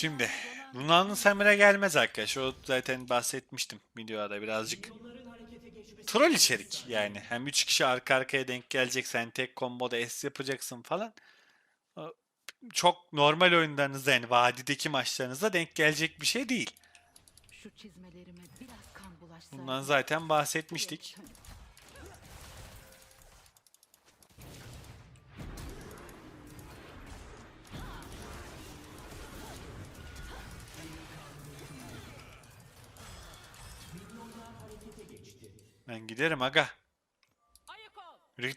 Şimdi Runa'nın Samir'e gelmez arkadaşlar. O zaten bahsetmiştim videoda birazcık. Troll içerik yani. Hem 3 kişi arka arkaya denk gelecek. Sen tek komboda S yapacaksın falan. Çok normal oyunlarınızda yani vadideki maçlarınızda denk gelecek bir şey değil. Şu çizmelerime biraz kan bulaşsa. Bundan zaten bahsetmiştik. Ben giderim aga. Yürü.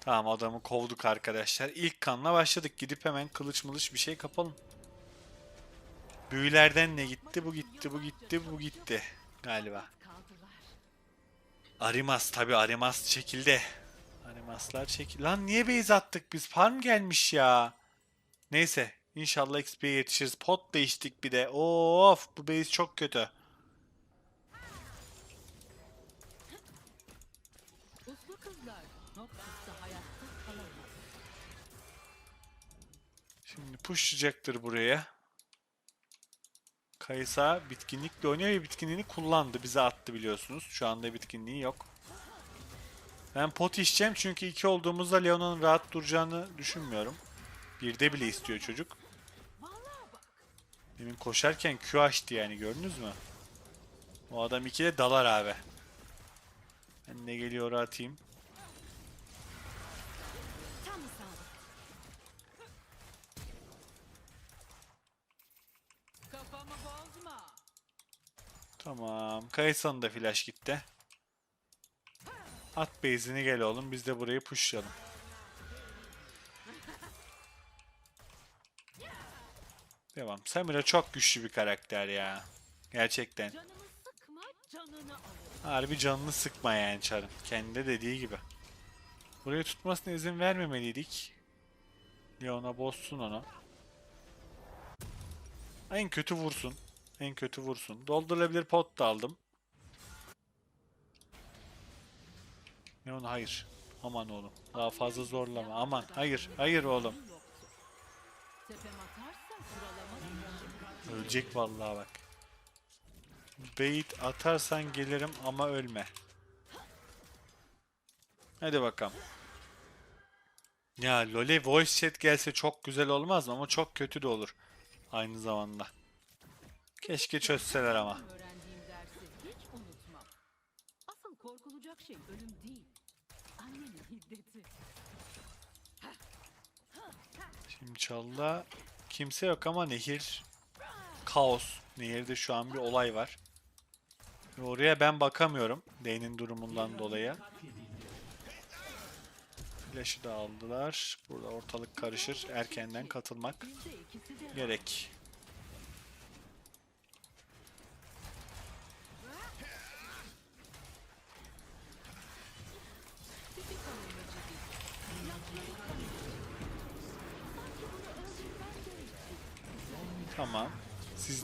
Tamam adamı kovduk arkadaşlar. İlk kanla başladık. Gidip hemen kılıç mılıç bir şey kapalım. Büyülerden ne gitti? Bu gitti, bu gitti, bu gitti. Galiba. Arimas tabi Arimas çekildi. Arimaslar çekil. Lan niye base attık biz? Farm gelmiş ya. Neyse. İnşallah XP'ye yetişiriz. Pot değiştik bir de. Of bu base çok kötü. Pushlayacaktır buraya. Kaysa bitkinlikle oynuyor ve bitkinliğini kullandı. Bize attı biliyorsunuz. Şu anda bitkinliği yok. Ben pot içeceğim çünkü iki olduğumuzda Leona'nın rahat duracağını düşünmüyorum. Birde bile istiyor çocuk. Demin koşarken Q açtı yani gördünüz mü? O adam ikide dalar abi. Ben ne geliyor atayım. Tamam. Kayısa'nın da flash gitti. At base'ini gel oğlum. Biz de burayı pushlayalım. Devam. Samira çok güçlü bir karakter ya. Gerçekten. Harbi canını sıkma yani Char'ın. Kendi dediği gibi. Burayı tutmasına izin vermemeliydik. Leona bozsun onu. En kötü vursun. En kötü vursun. Doldurulabilir pot da aldım. Leona hayır. Aman oğlum. Daha fazla zorlama. Aman hayır. Hayır oğlum. Ölecek vallahi bak. Bait atarsan gelirim ama ölme. Hadi bakalım. Ya Lole voice chat gelse çok güzel olmaz mı? Ama çok kötü de olur. Aynı zamanda. Keşke çözseler ama. öğrendiğim dersi hiç unutmam. Asıl korkulacak şey ölüm değil. Annenin hiddeti. Şimdi çalda kimse yok ama nehir kaos. Nehirde şu an bir olay var. Ve oraya ben bakamıyorum. Dane'in durumundan dolayı. Flash'ı da aldılar. Burada ortalık karışır. Erkenden katılmak gerek.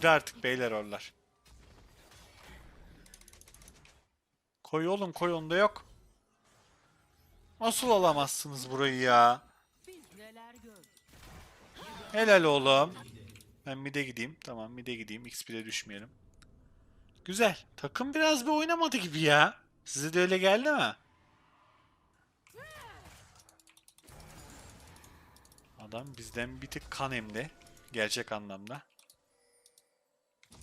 Sizde artık beyler oralar. Koy oğlum koy onda yok. Nasıl alamazsınız burayı ya? Helal oğlum. Ben mid'e gideyim. Tamam mid'e gideyim. XP'de düşmeyelim. Güzel. Takım biraz bir oynamadı gibi ya. Size de öyle geldi mi? Adam bizden bir tık kan emdi. Gerçek anlamda.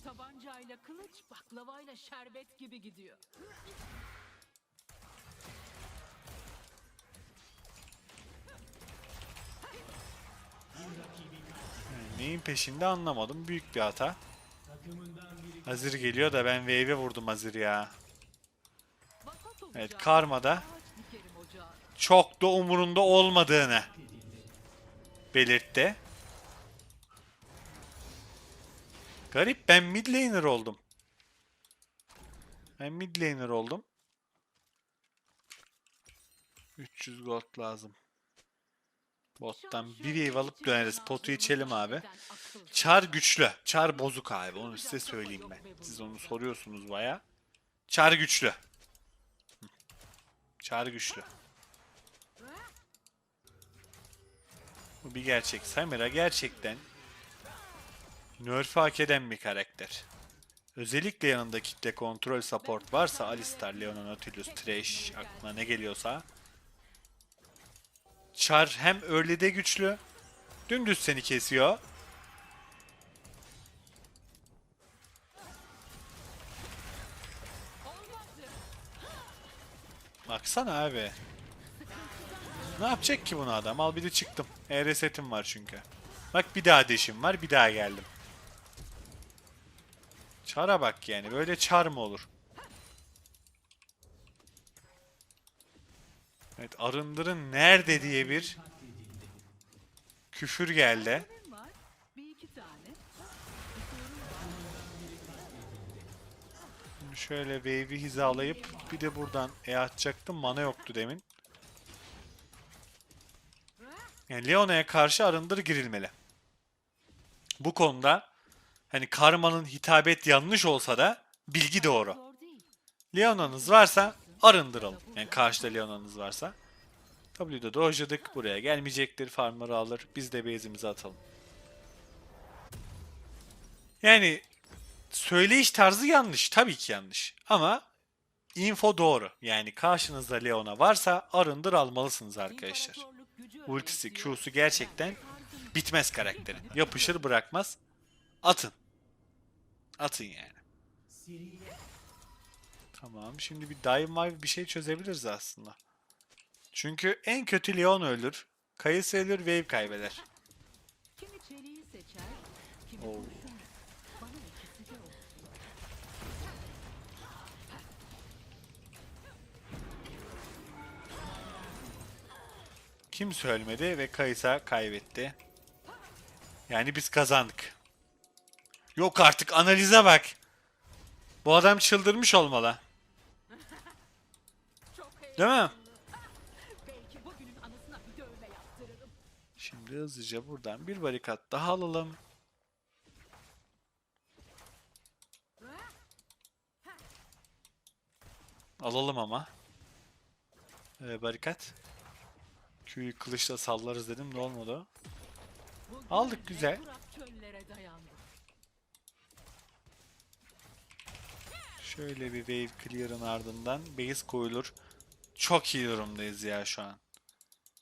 Tabancayla kılıç, baklavayla şerbet gibi gidiyor. Neyin peşinde anlamadım. Büyük bir hata. Hazır geliyor da ben wave'e vurdum hazır ya. Evet Karma'da çok da umurunda olmadığını belirtti. Garip ben mid laner oldum. Ben mid laner oldum. 300 gold lazım. Bottan bir wave alıp döneriz. Potu içelim abi. Çar güçlü. Çar bozuk abi. Onu size söyleyeyim ben. Siz onu soruyorsunuz baya. Çar güçlü. Çar güçlü. Bu bir gerçek. Samira gerçekten Nerf'ü hak eden bir karakter. Özellikle yanında kitle kontrol support varsa Alistar, Leona, Nautilus, Thresh aklına ne geliyorsa Char hem early'de güçlü dümdüz seni kesiyor. Baksana abi. Ne yapacak ki bunu adam? Al bir de çıktım. E-resetim var çünkü. Bak bir daha deşim var bir daha geldim. Çara bak yani. Böyle çar mı olur? Evet arındırın nerede diye bir küfür geldi. Şimdi şöyle wave'i hizalayıp bir de buradan E atacaktım. Mana yoktu demin. Yani Leona'ya karşı arındır girilmeli. Bu konuda hani karmanın hitabet yanlış olsa da bilgi doğru. Leona'nız varsa arındıralım. Yani karşıda Leona'nız varsa. W'de dojladık. Buraya gelmeyecektir. Farmer'ı alır. Biz de base'imizi atalım. Yani söyleyiş tarzı yanlış. Tabii ki yanlış. Ama info doğru. Yani karşınızda Leona varsa arındır almalısınız arkadaşlar. Ultisi. Q'su gerçekten bitmez karakterin. Yapışır bırakmaz. Atın. Atın yani. Tamam. Şimdi bir mive bir şey çözebiliriz aslında. Çünkü en kötü Leon ölür. Kayısı ölür, wave kaybeder. Kimi çeliği seçer, kimi Oo. Kimse ölmedi ve Kayısa kaybetti. Yani biz kazandık. Yok artık analize bak. Bu adam çıldırmış olmalı. Değil mi? Şimdi hızlıca buradan bir barikat daha alalım. Alalım ama. Ee, barikat. Q'yu kılıçla sallarız dedim de olmadı. Aldık, güzel. Şöyle bir wave clear'ın ardından base koyulur. Çok iyi durumdayız ya şu an.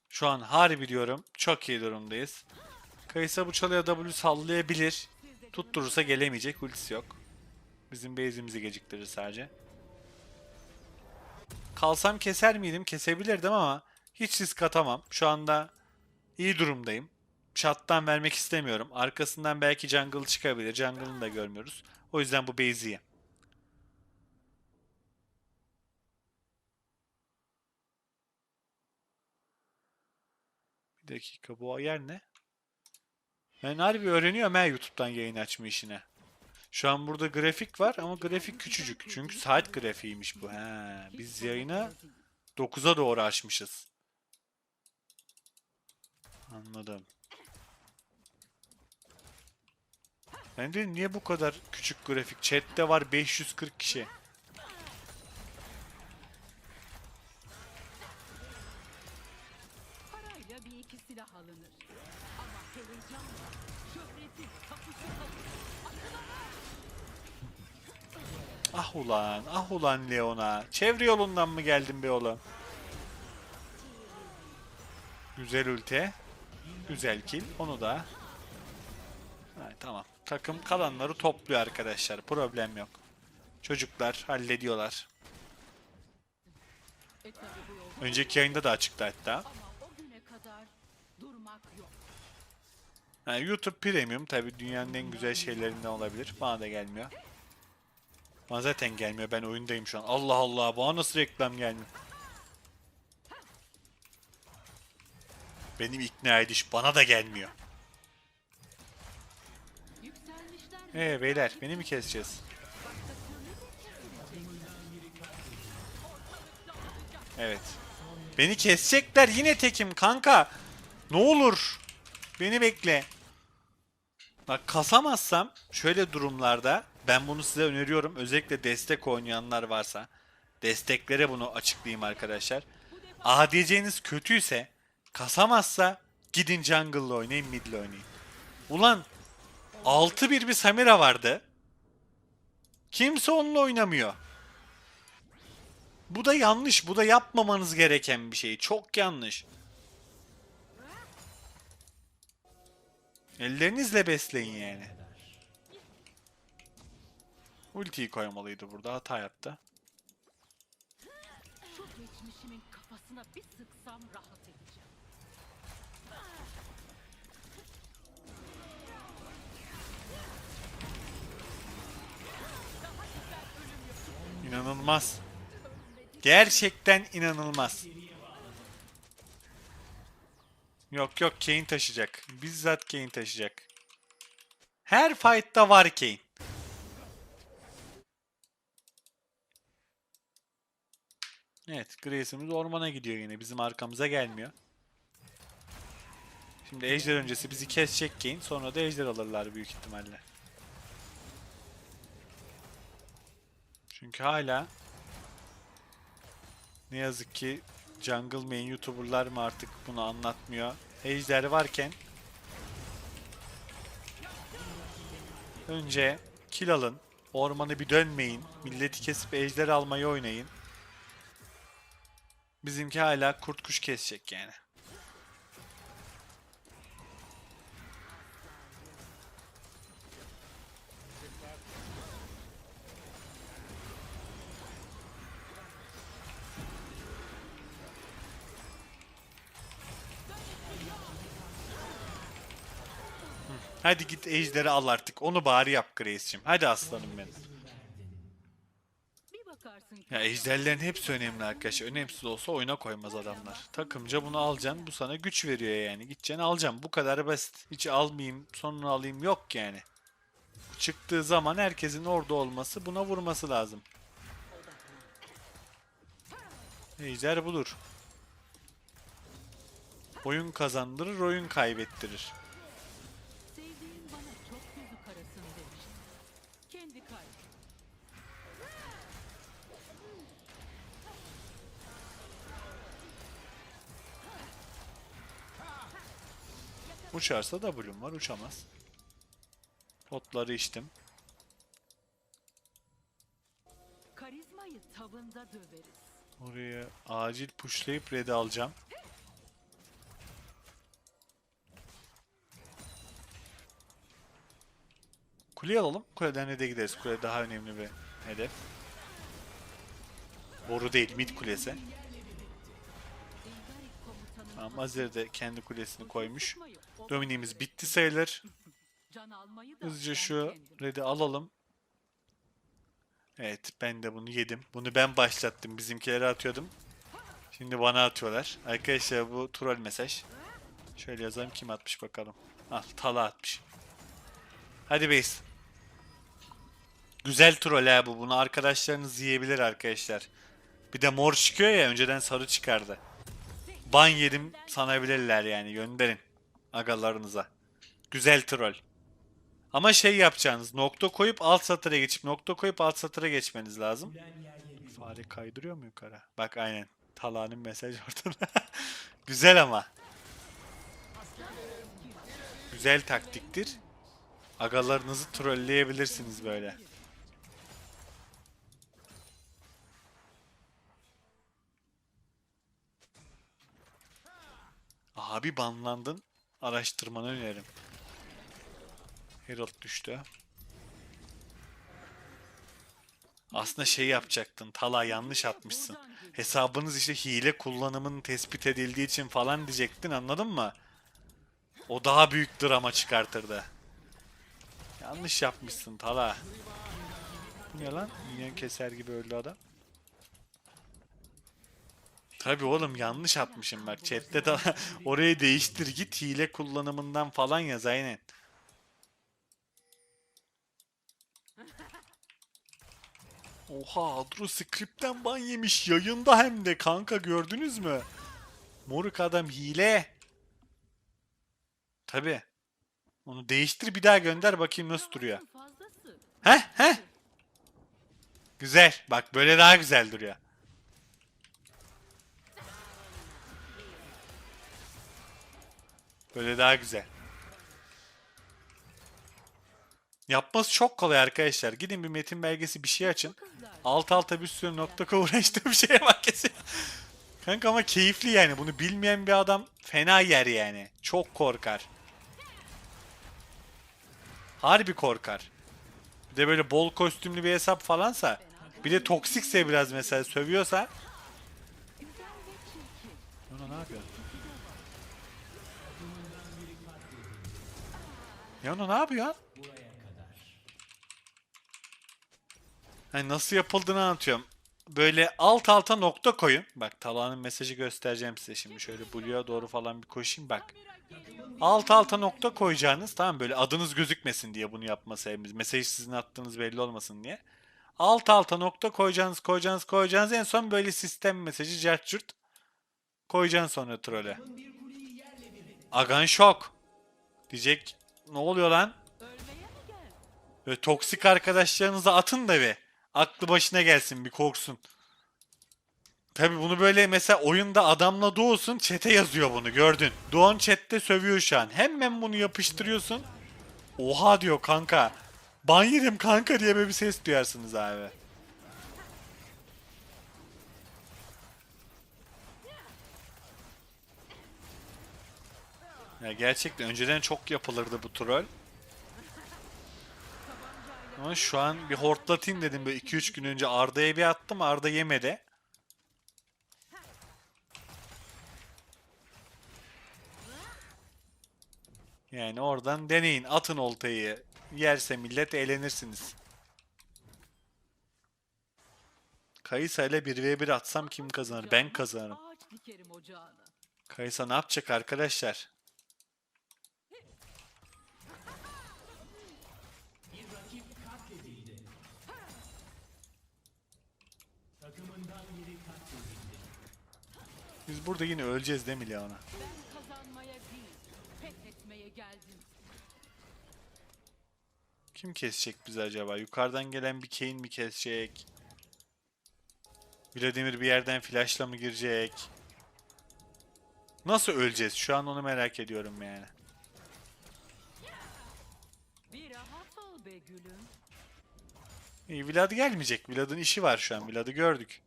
Şu an harbi diyorum. Çok iyi durumdayız. Kayısa bu çalıya W sallayabilir. Tutturursa gelemeyecek. Ultisi yok. Bizim base'imizi geciktirir sadece. Kalsam keser miydim? Kesebilirdim ama hiç risk atamam. Şu anda iyi durumdayım. Shot'tan vermek istemiyorum. Arkasından belki jungle çıkabilir. Jungle'ını da görmüyoruz. O yüzden bu base'i Bir dakika bu yer ne? Ben harbi öğreniyorum ha YouTube'dan yayın açma işine. Şu an burada grafik var ama grafik küçücük. Çünkü saat grafiğiymiş bu. He, biz yayını 9'a doğru açmışız. Anladım. Ben de niye bu kadar küçük grafik? Chat'te var 540 kişi. Ah ulan, ah ulan Leona. Çevre yolundan mı geldin be oğlum? Güzel ulti. Güzel kill. Onu da. Ha, tamam. Takım kalanları topluyor arkadaşlar. Problem yok. Çocuklar hallediyorlar. Önceki yayında da açıktı hatta. Ha, YouTube Premium tabi dünyanın en güzel şeylerinden olabilir. Bana da gelmiyor. Bana zaten gelmiyor. Ben oyundayım şu an. Allah Allah. Bana nasıl reklam gelmiyor? Benim ikna ediş bana da gelmiyor. Ee beyler beni mi keseceğiz? Evet. Beni kesecekler yine tekim kanka. Ne olur. Beni bekle. Bak kasamazsam şöyle durumlarda ben bunu size öneriyorum. Özellikle destek oynayanlar varsa desteklere bunu açıklayayım arkadaşlar. ADC'niz kötüyse kasamazsa gidin jungle'la oynayın mid'le oynayın. Ulan 6-1 bir Samira vardı. Kimse onunla oynamıyor. Bu da yanlış. Bu da yapmamanız gereken bir şey. Çok yanlış. Ellerinizle besleyin yani. Ultiyi koymalıydı burada. Hata yaptı. Şu geçmişimin kafasına bir sıksam rahat edeceğim. İnanılmaz. Gerçekten inanılmaz. Yok yok Kane taşıyacak. Bizzat Kane taşıyacak. Her fight'ta var Kane. Evet, Grace'imiz ormana gidiyor yine. Bizim arkamıza gelmiyor. Şimdi ejder öncesi bizi kesecek Kane. Sonra da ejder alırlar büyük ihtimalle. Çünkü hala ne yazık ki Jungle main YouTuber'lar mı artık bunu anlatmıyor. Ejder varken önce kill alın, ormanı bir dönmeyin, milleti kesip ejder almayı oynayın. Bizimki hala kurt kuş kesecek yani. Hadi git ejderi al artık. Onu bari yap Grace'cim. Hadi aslanım benim. Ya ejderlerin hepsi önemli arkadaşlar. Önemsiz olsa oyuna koymaz adamlar. Takımca bunu alacaksın. Bu sana güç veriyor yani. Gideceksin alacaksın. Bu kadar basit. Hiç almayayım sonra alayım yok yani. Çıktığı zaman herkesin orada olması buna vurması lazım. Ejder budur. Oyun kazandırır, oyun kaybettirir. Uçarsa W'm var, uçamaz. Potları içtim. Karizmayı tavında döveriz. Oraya acil pushlayıp red'i alacağım. Kuleyi alalım. Kuleden red'e gideriz. Kule daha önemli bir hedef. Boru değil, mid kulesi. Tamam, Azir de kendi kulesini koymuş. Dominimiz bitti sayılır. Hızlıca şu red'i alalım. Evet, ben de bunu yedim. Bunu ben başlattım. Bizimkilere atıyordum. Şimdi bana atıyorlar. Arkadaşlar bu troll mesaj. Şöyle yazalım kim atmış bakalım. Al, Tala atmış. Hadi base. Güzel troll ha bu. Bunu arkadaşlarınız yiyebilir arkadaşlar. Bir de mor çıkıyor ya önceden sarı çıkardı. Ban yedim sanabilirler yani gönderin. Agalarınıza. Güzel troll. Ama şey yapacaksınız. Nokta koyup alt satıra geçip nokta koyup alt satıra geçmeniz lazım. Fare kaydırıyor mu yukarı? Bak aynen. Tala'nın mesaj ortada. Güzel ama. Güzel taktiktir. Agalarınızı trolleyebilirsiniz böyle. Abi banlandın. Araştırmanı öneririm. Herald düştü. Aslında şey yapacaktın. Tala yanlış atmışsın. Hesabınız işte hile kullanımının tespit edildiği için falan diyecektin anladın mı? O daha büyük drama çıkartırdı. Yanlış yapmışsın Tala. Ne lan? Minyon keser gibi öldü adam. Tabi oğlum yanlış atmışım bak chatte de orayı değiştir git hile kullanımından falan yaz aynen. Oha Adro script'ten ban yemiş yayında hem de kanka gördünüz mü? Moruk adam hile. Tabi. Onu değiştir bir daha gönder bakayım nasıl duruyor. Heh heh. Güzel. Bak böyle daha güzel duruyor. Böyle daha güzel. Yapması çok kolay arkadaşlar. Gidin bir metin belgesi bir şey açın. Alt alta bir sürü nokta uğraştığım şeye bak kesin. Kanka ama keyifli yani. Bunu bilmeyen bir adam fena yer yani. Çok korkar. Harbi korkar. Bir de böyle bol kostümlü bir hesap falansa bir de toksikse biraz mesela sövüyorsa Güzel ve çirkin. Yana ne yapıyor? Yana ne yapıyor? Hani nasıl yapıldığını anlatıyorum. Böyle alt alta nokta koyun. Bak Talha'nın mesajı göstereceğim size şimdi. Şöyle Blue'ya doğru falan bir koşayım bak. Alt alta nokta koyacağınız tamam böyle adınız gözükmesin diye bunu yapma sebebimiz. Mesajı sizin attığınız belli olmasın diye. Alt alta nokta koyacağınız koyacağınız koyacağınız en son böyle sistem mesajı cart koyacaksın sonra trole. Agan şok. Diyecek ne oluyor lan? Böyle toksik arkadaşlarınıza atın da bir. Aklı başına gelsin bir korksun. Tabi bunu böyle mesela oyunda adamla doğusun çete yazıyor bunu gördün. Doğan chatte sövüyor şu an. Hemen bunu yapıştırıyorsun. Oha diyor kanka. Ban yedim kanka diye böyle bir ses duyarsınız abi. Ya gerçekten önceden çok yapılırdı bu troll. Ama şu an bir hortlatayım dedim böyle 2-3 gün önce Arda'ya bir attım Arda yemedi. Yani oradan deneyin atın oltayı. Yerse millet eğlenirsiniz. Kayısa ile 1v1 atsam kim kazanır? Ben kazanırım. Kayısa ne yapacak arkadaşlar? Biz burada yine öleceğiz değil mi Leona? Ben kazanmaya değil, geldim. Kim kesecek bizi acaba? Yukarıdan gelen bir Kane mi kesecek? Vladimir bir yerden flashla mı girecek? Nasıl öleceğiz? Şu an onu merak ediyorum yani. Bir rahat ol be gülüm. İyi Vlad gelmeyecek. Vlad'ın işi var şu an. Vlad'ı gördük.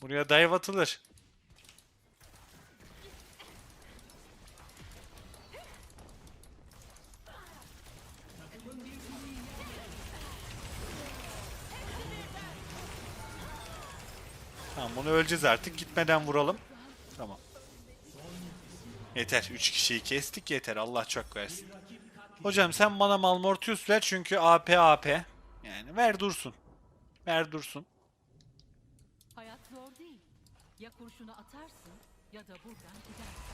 Buraya dive atılır. Tamam bunu öleceğiz artık. Gitmeden vuralım. Tamam. Yeter. 3 kişiyi kestik yeter. Allah çok versin. Hocam sen bana Malmortius ver çünkü AP AP. Yani ver dursun. Ver dursun. Hayat zor değil. Ya kurşunu atarsın ya da buradan gidersin.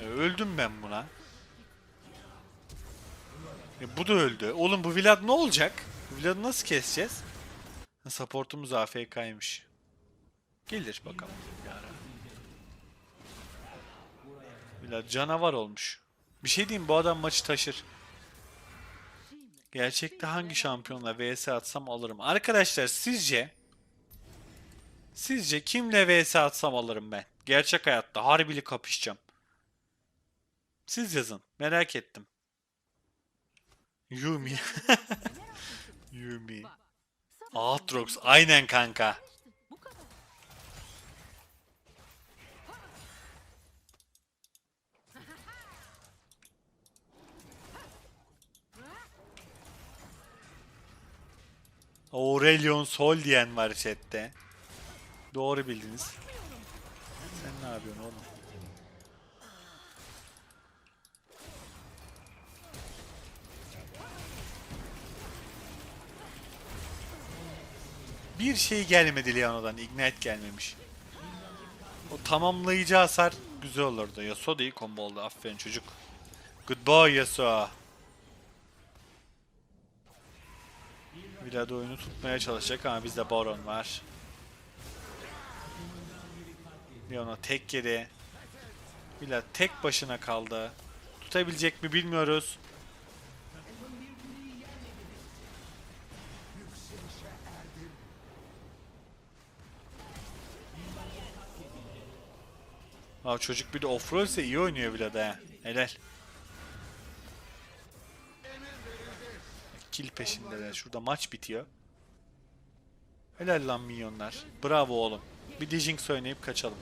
E, öldüm ben buna. E, bu da öldü. Oğlum bu Vlad ne olacak? Vlad'ı nasıl keseceğiz? Supportumuz AFK'ymış. Gelir bakalım. Vlad canavar olmuş. Bir şey diyeyim bu adam maçı taşır. Gerçekte hangi şampiyonla vs atsam alırım. Arkadaşlar sizce sizce kimle vs atsam alırım ben? Gerçek hayatta harbili kapışacağım. Siz yazın. Merak ettim. Yumi. Yumi. Aatrox. Aynen kanka. Kadar. Aurelion Sol diyen var chatte. Doğru bildiniz. Sen ne yapıyorsun oğlum? Bir şey gelmedi Leona'dan. Ignite gelmemiş. O tamamlayıcı hasar güzel olurdu. Yasuo da iyi combo oldu. Aferin çocuk. Good boy Yasuo. Vlad oyunu tutmaya çalışacak ama bizde Baron var. Leona tek yedi. Vlad tek başına kaldı. Tutabilecek mi bilmiyoruz. Aa, çocuk bir de offroad ise iyi oynuyor bile de ha. Helal. Kill peşindeler. Şurada maç bitiyor. Helal lan minyonlar. Bravo oğlum. Bir Dijinx oynayıp kaçalım.